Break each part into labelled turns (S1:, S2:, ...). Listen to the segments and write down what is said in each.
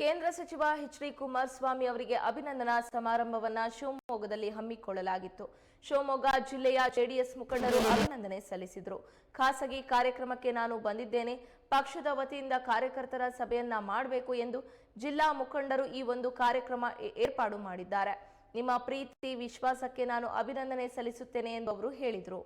S1: ಕೇಂದ್ರ ಸಚಿವ H D Kumaraswamy ಅವರಿಗೆ ಅಭಿನಂದನಾ ಸಮಾರಂಭವನ್ನ ಶಿವಮೊಗ್ಗದಲ್ಲಿ ಹಮ್ಮಿಕೊಳ್ಳಲಾಗಿತ್ತು. ಶಿವಮೊಗ್ಗ ಜಿಲ್ಲೆಯ ಜೆಡಿಎಸ್ ಮುಖಂಡರು ಅಭಿನಂದನೆ ಸಲ್ಲಿಸಿದರು. ಖಾಸಗಿ ಕಾರ್ಯಕ್ರಮಕ್ಕೆ ನಾನು ಬಂದಿದ್ದೇನೆ. ಪಕ್ಷದ ವತಿಯಿಂದ ಕಾರ್ಯಕರ್ತರ ಸಭೆಯನ್ನ ಮಾಡಬೇಕು ಎಂದು ಜಿಲ್ಲಾ ಮುಖಂಡರು ಈ ಒಂದು ಕಾರ್ಯಕ್ರಮ ಏರ್ಪಾಡು ಮಾಡಿದ್ದಾರೆ. ನಿಮ್ಮ ಪ್ರೀತಿ, ವಿಶ್ವಾಸಕ್ಕೆ ನಾನು ಅಭಿನಂದನೆ ಸಲ್ಲಿಸುತ್ತೇನೆ ಎಂದು ಅವರು ಹೇಳಿದರು.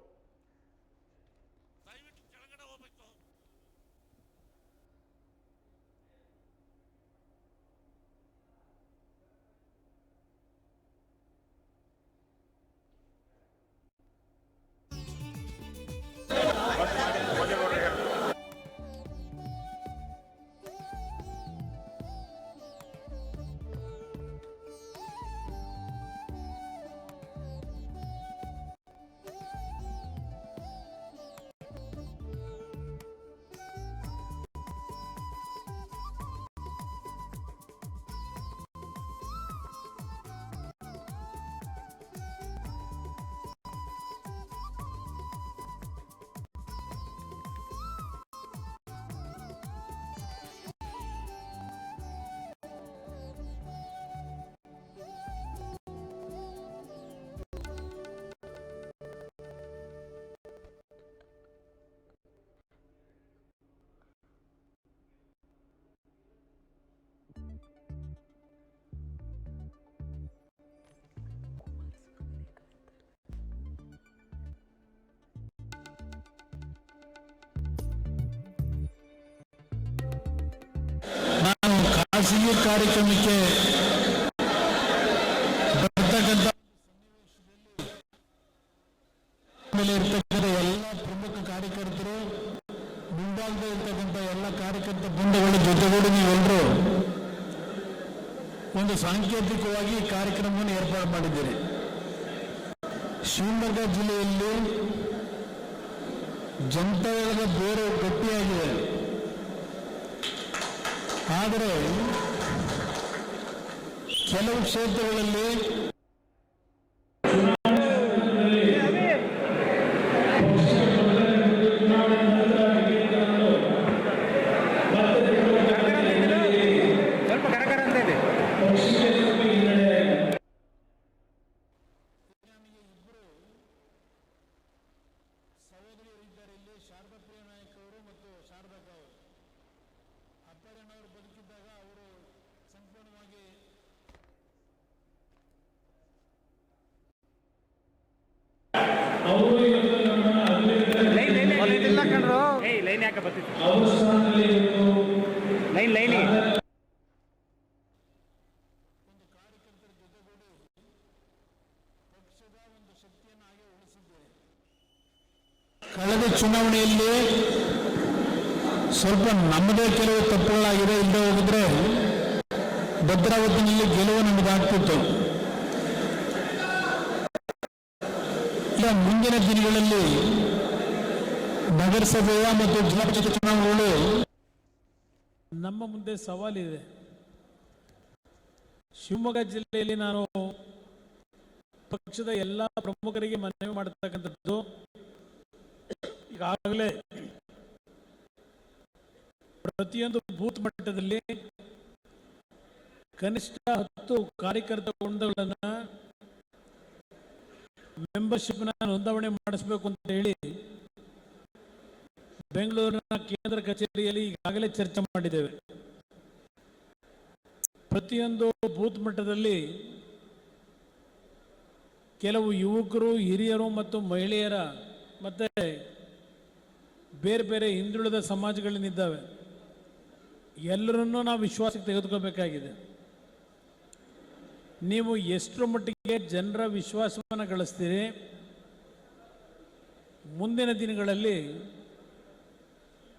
S2: ಕಾರ್ಯಕ್ರಮಕ್ಕೆ ಬರ್ತಕ್ಕಂಥ ಮೇಲೆ ಇರ್ತಕ್ಕಂಥ ಎಲ್ಲ ಪ್ರಮುಖ ಕಾರ್ಯಕರ್ತರು, ಮುಂಭಾಗದಲ್ಲಿ ಇರ್ತಕ್ಕಂಥ ಎಲ್ಲ ಕಾರ್ಯಕರ್ತ ಬಂಧುಗಳ ಜೊತೆಗೂಡಿ ನೀವೆಲ್ಲರೂ ಒಂದು ಸಾಂಕೇತಿಕವಾಗಿ ಕಾರ್ಯಕ್ರಮವನ್ನು ಏರ್ಪಾಡು ಮಾಡಿದ್ದೀರಿ. ಶಿವಮೊಗ್ಗ ಜಿಲ್ಲೆಯಲ್ಲಿ ಜನತಾದಳದ ಬೇರೆ ಗಟ್ಟಿಯಾಗಿದೆ. ಆದರೆ ಕೆಲವು ಕ್ಷೇತ್ರಗಳಲ್ಲಿ ಕಳೆದ ಚುನಾವಣೆಯಲ್ಲಿ ಸ್ವಲ್ಪ ನಮ್ಮದೇ ಕೆಲವು ತಪ್ಪುಗಳಾಗಿದೆ. ಇಲ್ಲದೆ ಹೋಗಿದ್ರೆ ಭದ್ರಾವತಿನಲ್ಲಿ ಗೆಲುವು ನಮಗಾಗ್ತಿತ್ತು ಮುಂದಿನ ದಿನಗಳಲ್ಲಿ ನಗರಸಭೆಯ ಮತ್ತು ಜಿಲ್ಲಾ ಪಂಚಾಯತ್ ಚುನಾವಣೆಗಳು
S3: ನಮ್ಮ ಮುಂದೆ ಸವಾಲಿದೆ. ಶಿವಮೊಗ್ಗ ಜಿಲ್ಲೆಯಲ್ಲಿ ನಾನು ಪಕ್ಷದ ಎಲ್ಲ ಪ್ರಮುಖರಿಗೆ ಮನವಿ ಮಾಡತಕ್ಕಂಥದ್ದು, ಈಗಾಗಲೇ ಪ್ರತಿಯೊಂದು ಬೂತ್ ಮಟ್ಟದಲ್ಲಿ ಕನಿಷ್ಠ ಹತ್ತು ಕಾರ್ಯಕರ್ತ ವೃಂದಗಳನ್ನು ಮೆಂಬರ್ಶಿಪ್ನ ನೋಂದಾವಣೆ ಮಾಡಿಸ್ಬೇಕು ಅಂತ ಹೇಳಿ ಬೆಂಗಳೂರಿನ ಕೇಂದ್ರ ಕಚೇರಿಯಲ್ಲಿ ಈಗಾಗಲೇ ಚರ್ಚೆ ಮಾಡಿದ್ದೇವೆ. ಪ್ರತಿಯೊಂದು ಬೂತ್ ಮಟ್ಟದಲ್ಲಿ ಕೆಲವು ಯುವಕರು, ಹಿರಿಯರು ಮತ್ತು ಮಹಿಳೆಯರ ಮತ್ತೆ ಬೇರೆ ಬೇರೆ ಹಿಂದುಳಿದ ಸಮಾಜಗಳನ್ನಿದ್ದಾವೆ ಎಲ್ಲರನ್ನೂ ನಾವು ವಿಶ್ವಾಸಕ್ಕೆ ತೆಗೆದುಕೋಬೇಕಾಗಿದೆ. ನೀವು ಎಷ್ಟರ ಮಟ್ಟಿಗೆ ಜನರ ವಿಶ್ವಾಸವನ್ನು ಗಳಿಸ್ತೀರಿ? ಮುಂದಿನ ದಿನಗಳಲ್ಲಿ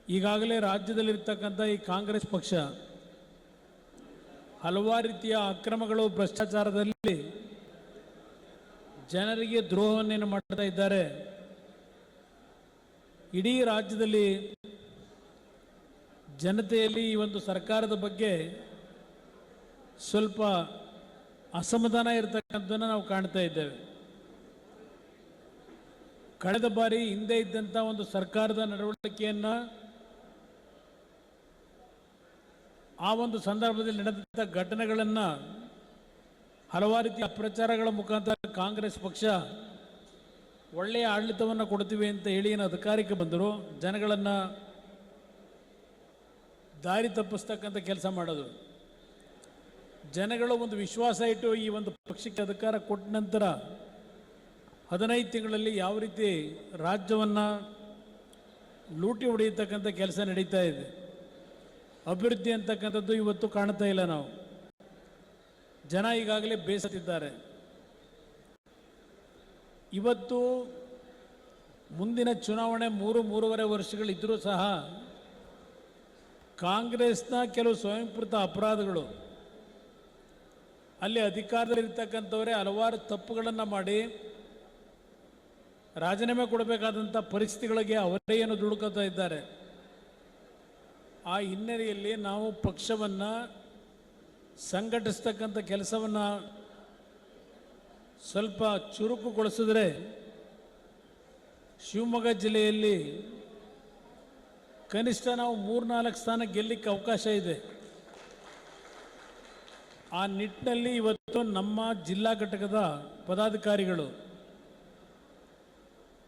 S3: ಈಗಾಗಲೇ ರಾಜ್ಯದಲ್ಲಿರ್ತಕ್ಕಂಥ ಈ ಕಾಂಗ್ರೆಸ್ ಪಕ್ಷ ಹಲವಾರು ರೀತಿಯ ಅಕ್ರಮಗಳು, ಭ್ರಷ್ಟಾಚಾರದಲ್ಲಿ ಜನರಿಗೆ ದ್ರೋಹವನ್ನೇನು ಮಾಡ್ತಾ ಇದ್ದಾರೆ. ಇಡೀ ರಾಜ್ಯದಲ್ಲಿ ಜನತೆಯಲ್ಲಿ ಈ ಒಂದು ಸರ್ಕಾರದ ಬಗ್ಗೆ ಸ್ವಲ್ಪ ಅಸಮಾಧಾನ ಇರತಕ್ಕಂಥದ್ದನ್ನು ನಾವು ಕಾಣ್ತಾ ಇದ್ದೇವೆ. ಕಳೆದ ಬಾರಿ ಹಿಂದೆ ಇದ್ದಂಥ ಒಂದು ಸರ್ಕಾರದ ನಡವಳಿಕೆಯನ್ನು ಆ ಒಂದು ಸಂದರ್ಭದಲ್ಲಿ ನಡೆದಂಥ ಘಟನೆಗಳನ್ನು ಹಲವಾರು ರೀತಿಯ ಅಪ್ರಚಾರಗಳ ಮುಖಾಂತರ ಕಾಂಗ್ರೆಸ್ ಪಕ್ಷ ಒಳ್ಳೆಯ ಆಡಳಿತವನ್ನು ಕೊಡ್ತೀವಿ ಅಂತ ಹೇಳಿ ಏನು ಅಧಿಕಾರಕ್ಕೆ ಬಂದರು ಜನಗಳನ್ನು ದಾರಿ ತಪ್ಪಿಸ್ತಕ್ಕಂಥ ಕೆಲಸ ಮಾಡೋದು. ಜನಗಳು ಒಂದು ವಿಶ್ವಾಸ ಇಟ್ಟು ಈ ಒಂದು ಪಕ್ಷಕ್ಕೆ ಅಧಿಕಾರ ಕೊಟ್ಟ ನಂತರ ಹದಿನೈದು ತಿಂಗಳಲ್ಲಿ ಯಾವ ರೀತಿ ರಾಜ್ಯವನ್ನು ಲೂಟಿ ಹೊಡೆಯತಕ್ಕಂಥ ಕೆಲಸ ನಡೀತಾ ಇದೆ. ಅಭಿವೃದ್ಧಿ ಅಂತಕ್ಕಂಥದ್ದು ಇವತ್ತು ಕಾಣ್ತಾ ಇಲ್ಲ ನಾವು. ಜನ ಈಗಾಗಲೇ ಬೇಸತ್ತಿದ್ದಾರೆ. ಇವತ್ತು ಮುಂದಿನ ಚುನಾವಣೆ ಮೂರು, ಮೂರುವರೆ ವರ್ಷಗಳಿದ್ದರೂ ಸಹ ಕಾಂಗ್ರೆಸ್ನ ಕೆಲವು ಸ್ವಯಂಕೃತ ಅಪರಾಧಗಳು, ಅಲ್ಲಿ ಅಧಿಕಾರದಲ್ಲಿರ್ತಕ್ಕಂಥವರೇ ಹಲವಾರು ತಪ್ಪುಗಳನ್ನು ಮಾಡಿ ರಾಜೀನಾಮೆ ಕೊಡಬೇಕಾದಂಥ ಪರಿಸ್ಥಿತಿಗಳಿಗೆ ಅವರೇ ಏನು ದುಡುಕುತ್ತಾ ಇದ್ದಾರೆ. ಆ ಹಿನ್ನೆಲೆಯಲ್ಲಿ ನಾವು ಪಕ್ಷವನ್ನು ಸಂಘಟಿಸ್ತಕ್ಕಂಥ ಕೆಲಸವನ್ನು ಸ್ವಲ್ಪ ಚುರುಕುಗೊಳಿಸಿದ್ರೆ ಶಿವಮೊಗ್ಗ ಜಿಲ್ಲೆಯಲ್ಲಿ ಕನಿಷ್ಠ ನಾವು ಮೂರ್ನಾಲ್ಕು ಸ್ಥಾನ ಗೆಲ್ಲಕ್ಕೆ ಅವಕಾಶ ಇದೆ. ಆ ನಿಟ್ಟಿನಲ್ಲಿ ಇವತ್ತು ನಮ್ಮ ಜಿಲ್ಲಾ ಘಟಕದ ಪದಾಧಿಕಾರಿಗಳು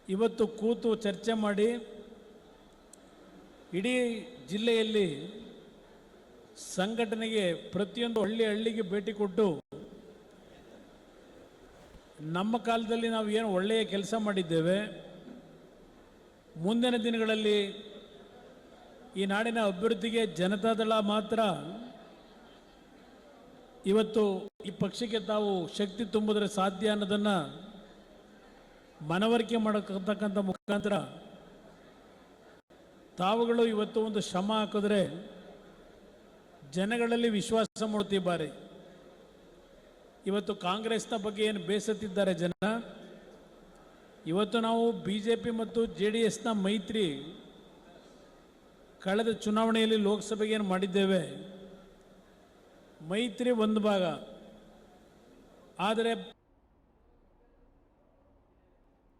S3: ಇವತ್ತು ಕೂತು ಚರ್ಚೆ ಮಾಡಿ ಇಡೀ ಜಿಲ್ಲೆಯಲ್ಲಿ ಸಂಘಟನೆಗೆ ಪ್ರತಿಯೊಂದು ಹಳ್ಳಿ ಹಳ್ಳಿಗೆ ಭೇಟಿ ಕೊಟ್ಟು ನಮ್ಮ ಕಾಲದಲ್ಲಿ ನಾವು ಏನು ಒಳ್ಳೆಯ ಕೆಲಸ ಮಾಡಿದ್ದೇವೆ. ಮುಂದಿನ ದಿನಗಳಲ್ಲಿ ಈ ನಾಡಿನ ಅಭಿವೃದ್ಧಿಗೆ ಜನತಾದಳ ಮಾತ್ರ ಇವತ್ತು ಈ ಪಕ್ಷಕ್ಕೆ ತಾವು ಶಕ್ತಿ ತುಂಬಿದ್ರೆ ಸಾಧ್ಯ ಅನ್ನೋದನ್ನು ಮನವರಿಕೆ ಮಾಡತಕ್ಕಂಥ ಮುಖಾಂತರ ತಾವುಗಳು ಇವತ್ತು ಒಂದು ಶ್ರಮ ಹಾಕಿದ್ರೆ ಜನಗಳಲ್ಲಿ ವಿಶ್ವಾಸ ಮೂಡ್ತಿದ್ದಾರೆ. ಇವತ್ತು ಕಾಂಗ್ರೆಸ್ನ ಬಗ್ಗೆ ಏನು ಬೇಸತ್ತಿದ್ದಾರೆ ಜನ? ಇವತ್ತು ನಾವು ಬಿ ಜೆ ಪಿ ಮತ್ತು ಜೆ ಡಿ ಎಸ್ನ ಮೈತ್ರಿ ಕಳೆದ ಚುನಾವಣೆಯಲ್ಲಿ ಲೋಕಸಭೆಗೆ ಏನು ಮಾಡಿದ್ದೇವೆ? ಮೈತ್ರಿ ಒಂದು ಭಾಗ. ಆದರೆ